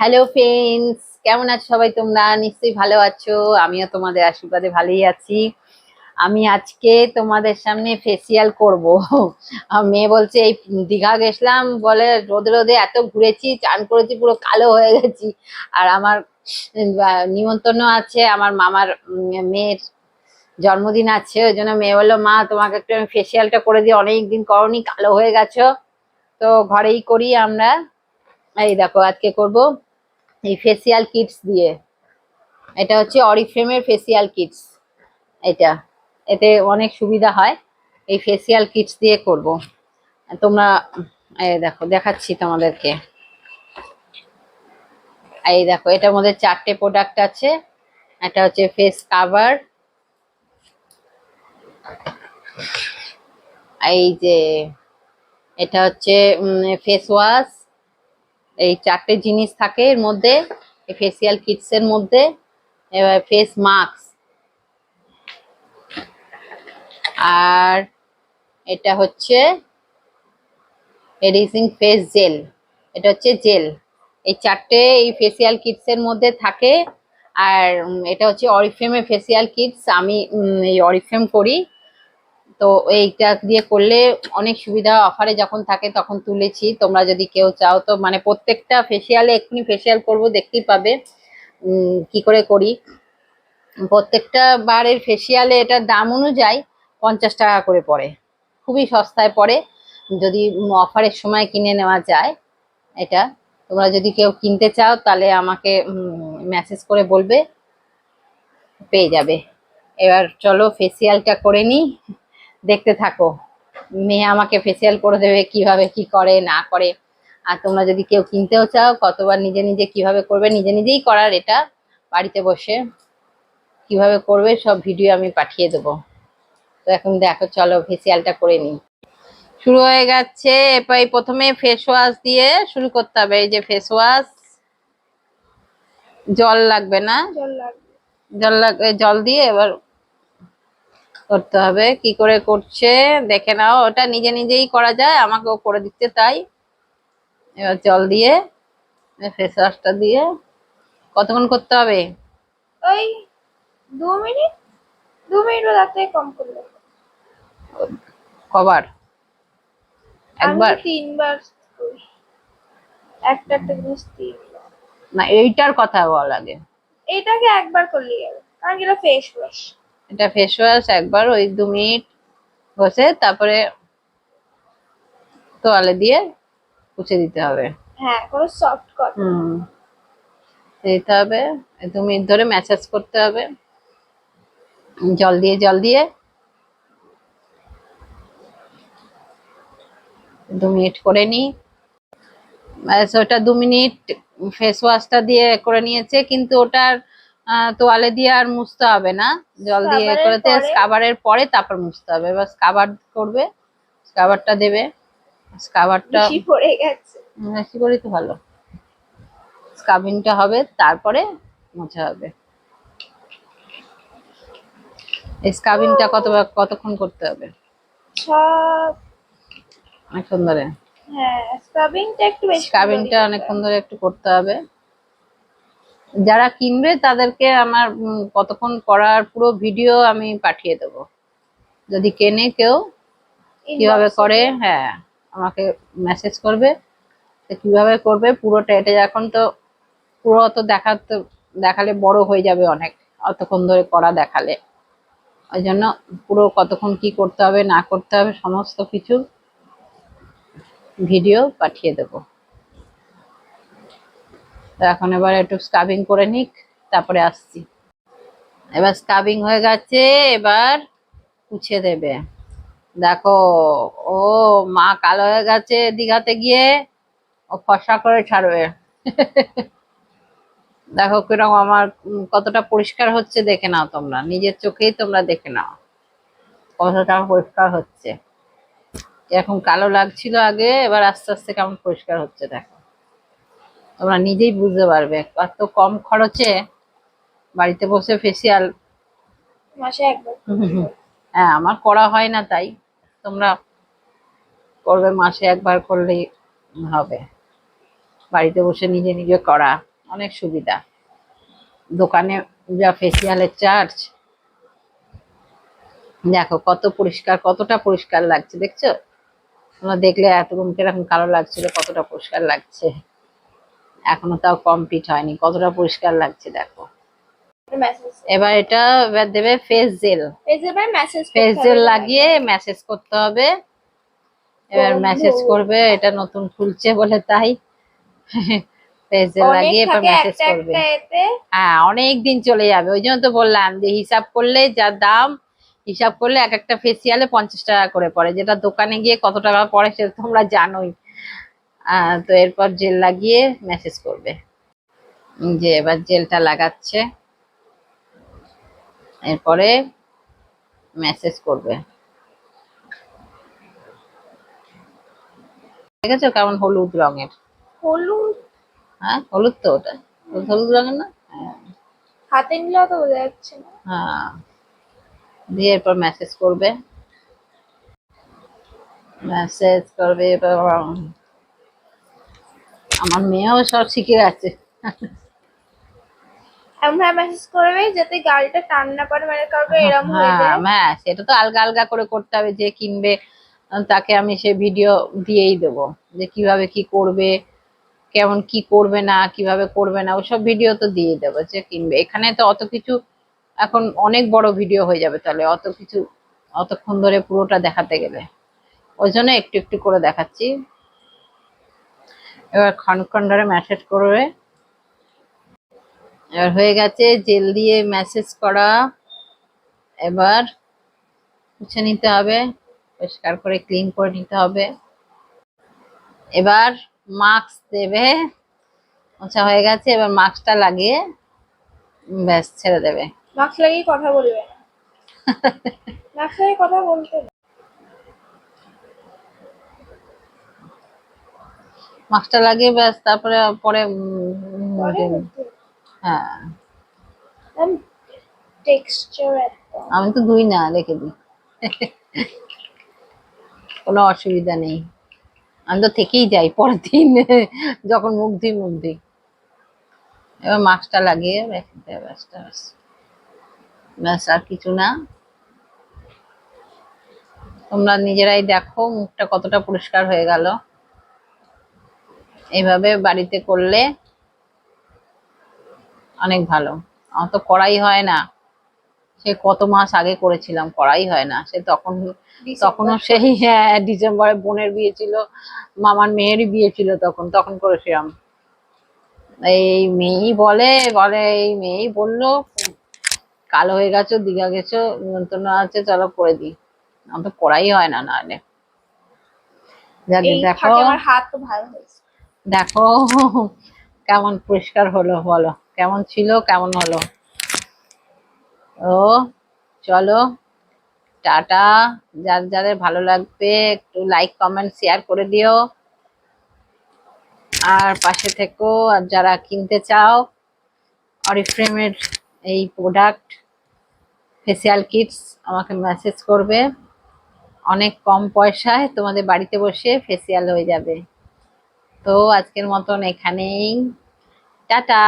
Hello friends কেমন আছো সবাই তোমরা? নিশ্চয়ই ভালো আছো। আমিও তোমাদের আশীর্বাদে ভালোই আছি। আমি আজকে তোমাদের সামনে ফেসিয়াল করব। মেয়ে বলছে, এই দীঘা গেছিলাম বলে রোদে রোদে এত ঘুরেছি, চান করেছি, পুরো কালো হয়ে গেছি। আর আমার নিমন্ত্রণ আছে। আমার মামার মেয়ের জন্মদিন আছে। ওই জন্য মেয়ে বলল, মা, তোমাকে একটু আমি ফেসিয়ালটা করে দিই। অনেক অনেকদিন করনি, কালো হয়ে গেছো। তো ঘরেই করি আমরা। এই দেখো, আজকে করব। এই ফেসিয়াল কিটস দিয়ে। এটা হচ্ছে অরিফ্রেমের ফেসিয়াল কিটস এটা, এতে অনেক সুবিধা হয়। এই ফেসিয়াল কিটস দিয়ে করব। তোমরা এই দেখো, দেখাচ্ছি তোমাদেরকে। এই দেখো, এটার মধ্যে চারটে প্রোডাক্ট আছে। এটা হচ্ছে ফেস কাভার এই যে, এটা হচ্ছে ফেস ওয়াশ এই চারটে জিনিস থাকে এর মধ্যে ফেসিয়াল কিটস এর মধ্যে, এবার ফেস মাস্ক আর এটা হচ্ছে এডিসিং ফেস জেল এটা হচ্ছে জেল এই চারটে এই ফেসিয়াল কিটস এর মধ্যে থাকে। আর এটা হচ্ছে অরিফ্রেমের ফেসিয়াল কিটস আমি এই অরিফ্রেম করি। তো এইটা দিয়ে করলে অনেক সুবিধা অফারে যখন থাকে তখন তুলেছি। তোমরা যদি কেউ চাও তো মানে প্রত্যেকটা ফেসিয়ালে এক্ষুনি ফেসিয়াল করব, দেখতেই পাবে কি করে করি। প্রত্যেকটা বারের ফেসিয়ালে এটার দাম অনুযায়ী পঞ্চাশ টাকা করে পড়ে। খুবই সস্তায় পড়ে। যদি অফারের সময় কিনে নেওয়া যায় এটা। তোমরা যদি কেউ কিনতে চাও তাহলে আমাকে মেসেজ করে বলবে, পেয়ে যাবে। এবার চলো ফেসিয়ালটা করে নিই। দেখতে থাকো। মেয়ে আমাকে ফেসিয়াল করে দেবে কীভাবে কি করে না করে। আর তোমরা যদি কেউ কিনতেও চাও কতবার নিজে নিজে কীভাবে করবে নিজে নিজেই করার এটা বাড়িতে বসে। কীভাবে করবে সব ভিডিও আমি পাঠিয়ে দেবো। তো এখন দেখো চলো ফেসিয়ালটা করে নিই। শুরু হয়ে গেছে। এবার এই প্রথমে ফেস ওয়াশ দিয়ে শুরু করতে হবে। এই যে ফেস ওয়াশ জল লাগবে না? জল লাগবে। জল লাগবে জল দিয়ে এবার করতে হবে। কি করে করছে? দেখে নাও ওটা নিজে নিজেই করা যায় আমাকেও করে দিতে তাই। এবার জল দিয়ে ফেস ওয়াশটা দিয়ে কতক্ষণ করতে হবে? ওই দু মিনিট দু মিনিটও তার থেকে কম করলে কবার? একবার? তিনবার একটা একটা জিনিস তিনবার। না এইটার কথা বল আগে। এটাকে একবার করলেই হবে কারণ এটা ফেস ওয়াশ এটা ফেস ওয়াশ একবার ওই দু মিনিট বসে তারপরে তোয়ালে দিয়ে পুছে দিতে হবে। হ্যাঁ কোনো সফট কটন হুম দিতে হবে। দু মিনিট ধরে ম্যাসাজ করতে হবে। জল দিয়ে জল দিয়ে। দু মিনিট করে নিই। ওটা দু মিনিট ফেস ওয়াশটা দিয়ে করে নিয়েছে কিন্তু ওটার তোয়ালে দিয়ে আর মুছতে হবে না। জল দিয়ে করেতে? স্কাবারের পরে? তারপর মুছতে হবে। এবার স্কাবার করবে স্কাবারটা দেবে। স্কাবারটা পড়ে গেছে। বেশি করে তো ভালো। স্কাবিংটা হবে তারপরে মোছা হবে। এই স্কাবিংটা কত কতক্ষণ করতে হবে? সব অনেকক্ষণ ধরে। হ্যাঁ স্ক্রাবিংটা একটু বেশি স্কাবিংটা অনেকক্ষণ ধরে একটু করতে হবে। যারা কিনবে তাদেরকে আমার কতক্ষণ করার পুরো ভিডিও আমি পাঠিয়ে দেবো। যদি কেনে কেউ কীভাবে করে হ্যাঁ আমাকে মেসেজ করবে কীভাবে করবে পুরোটা এটা এখন তো পুরো অত দেখাতে দেখালে বড় হয়ে যাবে অনেক অতক্ষণ ধরে করা দেখালে। ওই জন্য পুরো কতক্ষণ কি করতে হবে না করতে হবে সমস্ত কিছু ভিডিও পাঠিয়ে দেব। তো এখন এবার একটু স্কাবিং করে নিক, তারপরে আসছি। এবার স্কাবিং হয়ে গেছে, এবার মুছে দেবে। দেখো, ও মা কালো হয়ে গেছে দীঘাতে গিয়ে, ও ফসা করে ছাড়বে। দেখো কীরকম আমার কতটা পরিষ্কার হচ্ছে দেখে নাও তোমরা। নিজের চোখেই তোমরা দেখে নাও কতটা পরিষ্কার হচ্ছে। এরকম কালো লাগছিল আগে, এবার আস্তে আস্তে কেমন পরিষ্কার হচ্ছে দেখো। তোমরা নিজেই বুঝতে পারবে। কত কম খরচে বাড়িতে বসে ফেসিয়াল মাসে একবার হ্যাঁ আমার করা হয় না তাই। তোমরা করবে মাসে একবার করলেই হবে। বাড়িতে বসে নিজে নিজে করা অনেক সুবিধা। দোকানে যা ফেসিয়ালের চার্জ দেখো কত পরিষ্কার কতটা পরিষ্কার লাগছে দেখছ? তোমরা দেখলে এত এতক্ষণ কীরকম কালো লাগছিল কতটা পরিষ্কার লাগছে। এখনও তাও কমপ্লিট হয়নি। কতটা পরিষ্কার লাগছে দেখো। মেসেজ এবার এটা এবার দেবে ফেস জেল ফেসে মেসেজ জেল লাগিয়ে ম্যাসেজ করতে হবে। এবার। ম্যাসেজ করবে এটা নতুন খুলছে বলে তাই। ফেস জেল লাগিয়ে এবার ম্যাসেজ করবে। হ্যাঁ অনেক দিন চলে যাবে। ওই জন্য তো বললাম যে হিসাব করলে যা দাম হিসাব করলে এক একটা ফেসিয়ালে পঞ্চাশ টাকা করে পড়ে। যেটা দোকানে গিয়ে কত টাকা পড়ে সেটা তোমরা জানোই। তো এরপর জেল লাগিয়ে মেসেজ করবে। যে এবার জেলটা লাগাচ্ছে। এরপরে মেসেজ করবে। ঠিক আছে কেমন হলুদ রঙের? হলুদ? হ্যাঁ হলুদ তো ওটা। হলুদ রঙের না? হ্যাঁ। হাতে নিলেও তো বোঝা যাচ্ছে না। হ্যাঁ। দিয়ে এরপর মেসেজ করবে। মেসেজ করবে এবার আমার মেয়েও সব শিখে গেছে। এমন মেসেজ করবে যাতে গাড়িটা টান না পারে মানে কাউকে এরম হয়ে হ্যাঁ যায়। হ্যাঁ সেটা তো আলগা আলগা করে করতে হবে যে কিনবে তাকে আমি সে ভিডিও দিয়েই দেবো যে কীভাবে কি করবে কেমন কি করবে না কীভাবে করবে না ওসব ভিডিও তো দিয়ে দেবো যে কিনবে। এখানে তো অত কিছু এখন অনেক বড় ভিডিও হয়ে যাবে তাহলে অত কিছু অতক্ষণ ধরে পুরোটা দেখাতে গেলে। ওই জন্য একটু একটু করে দেখাচ্ছি। এবার ক্ষণক্ষণ ধরে মেসেজ করবে। এবার হয়ে গেছে জেল দিয়ে মেসেজ করা। এবার মুছে নিতে হবে পরিষ্কার করে ক্লিন করে নিতে হবে। এবার মাস্ক দেবে। মোছা হয়ে গেছে এবার মাস্কটা লাগিয়ে ব্যাস ছেড়ে দেবে। মাস্ক লাগিয়ে কথা বলবে মাস্ক লাগিয়ে কথা বলতে মাস্কটা লাগিয়ে ব্যাস তারপরে পরে। হ্যাঁ। আমি তো ধুই না রেখে দিই। কোনো অসুবিধা নেই। আমি তো থেকেই যাই পরের দিন যখন মুখ ধুই মুখ ধুই। এবার মাস্কটা লাগিয়ে রেখে দেয় ব্যাস ব্যাস। ব্যাস আর কিছু না। তোমরা নিজেরাই দেখো মুখটা কতটা পরিষ্কার হয়ে গেল। এইভাবে বাড়িতে করলে অনেক ভালো। আমার তো করাই হয় না। সে কত মাস আগে করেছিলাম করাই হয় না। সে তখন তখনও সেই হ্যাঁ ডিসেম্বরে বোনের বিয়ে ছিল মামার মেয়েরই বিয়ে ছিল তখন তখন করেছিলাম। এই মেয়েই বলে বলে এই মেয়েই বলল কালো হয়ে গেছো দীঘা গেছো নিমন্ত্রণ আছে চলো করে দিই। আমার তো করাই হয় না নাহলে। দেখো। আমার হাত তো ভালো হয়েছে। দেখো, কেমন পরিষ্কার হলো বলো। কেমন ছিল, কেমন হলো? ও, চলো, টাটা। যার যাদের ভালো লাগবে, একটু লাইক কমেন্ট শেয়ার করে দিও। আর পাশে থেকো, আর যারা কিনতে চাও অরিফ্রেমের এই প্রোডাক্ট ফেসিয়াল কিটস আমাকে মেসেজ করবে। অনেক কম পয়সায় তোমাদের বাড়িতে বসে ফেসিয়াল হয়ে যাবে। তো আজকের মতন এখানেই। টাটা!